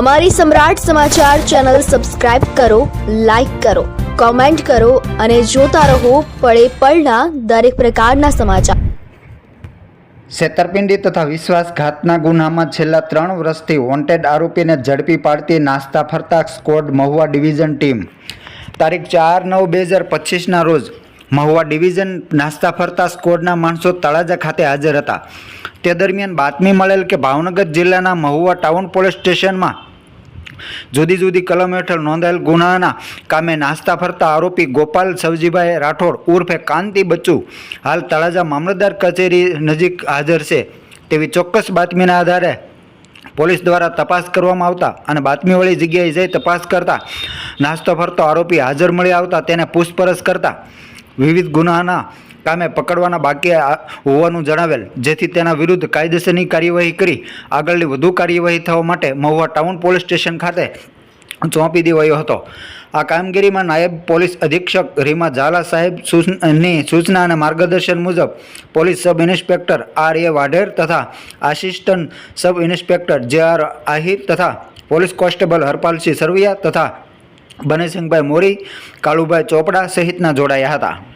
અમારી Samrat Samachar channel subscribe કરો, like કરો, કોમેન્ટ કરો અને જોતા રહો પળે પળના દરેક પ્રકારના સમાચાર. છેતરપિંડી તથા વિશ્વાસઘાતના ગુનામાં છેલ્લા ત્રણ વર્ષથી વોન્ટેડ આરોપીને ઝડપી પાડતી નાસ્તા ફરતા સ્કોડ મહુવા ડિવિઝન ટીમ. તારીખ ચાર નવ બે હજાર પચીસના રોજ મહુવા ડિવિઝન નાસ્તા ફરતા સ્કોડના માણસો તળાજા ખાતે હાજર હતા. તે દરમિયાન બાતમી મળેલ કે ભાવનગર જિલ્લાના મહુવા ટાઉન પોલીસ સ્ટેશનમાં જુદી જુદી કલમ હેઠળ નોંધાયેલ ગુનાના કામે નાસ્તા ફરતા આરોપી ગોપાલ સવજીભાઈ રાઠોડ ઉર્ફે કાંતિ બચ્ચુ હાલ તળાજા મામલતદાર કચેરી નજીક હાજર છે. તેવી ચોક્કસ બાતમીના આધારે પોલીસ દ્વારા તપાસ કરવામાં આવતા અને બાતમીવાળી જગ્યાએ જઈ તપાસ કરતા નાસ્તો ફરતો આરોપી હાજર મળી આવતા તેને પૂછપરછ કરતા વિવિધ ગુનાના કામે પકડવાના બાકી હોવાનું જણાવેલ. જેથી તેના વિરુદ્ધ કાયદેસરની કાર્યવાહી કરી, આગળની વધુ કાર્યવાહી થવા માટે મહુવા ટાઉન પોલીસ સ્ટેશન ખાતે સોંપી દેવાયો હતો. આ કામગીરીમાં નાયબ પોલીસ અધિક્ષક રીમા ઝાલા સાહેબ સૂચનાની સૂચના અને માર્ગદર્શન મુજબ police sub inspector R A Vadher તથા assistant sub inspector J R Ahir તથા પોલીસ કોન્સ્ટેબલ હરપાલસિંહ સરવૈયા તથા બનેસિંહભાઈ મોરી કાળુભાઈ ચોપડા સહિતના જોડાયા હતા.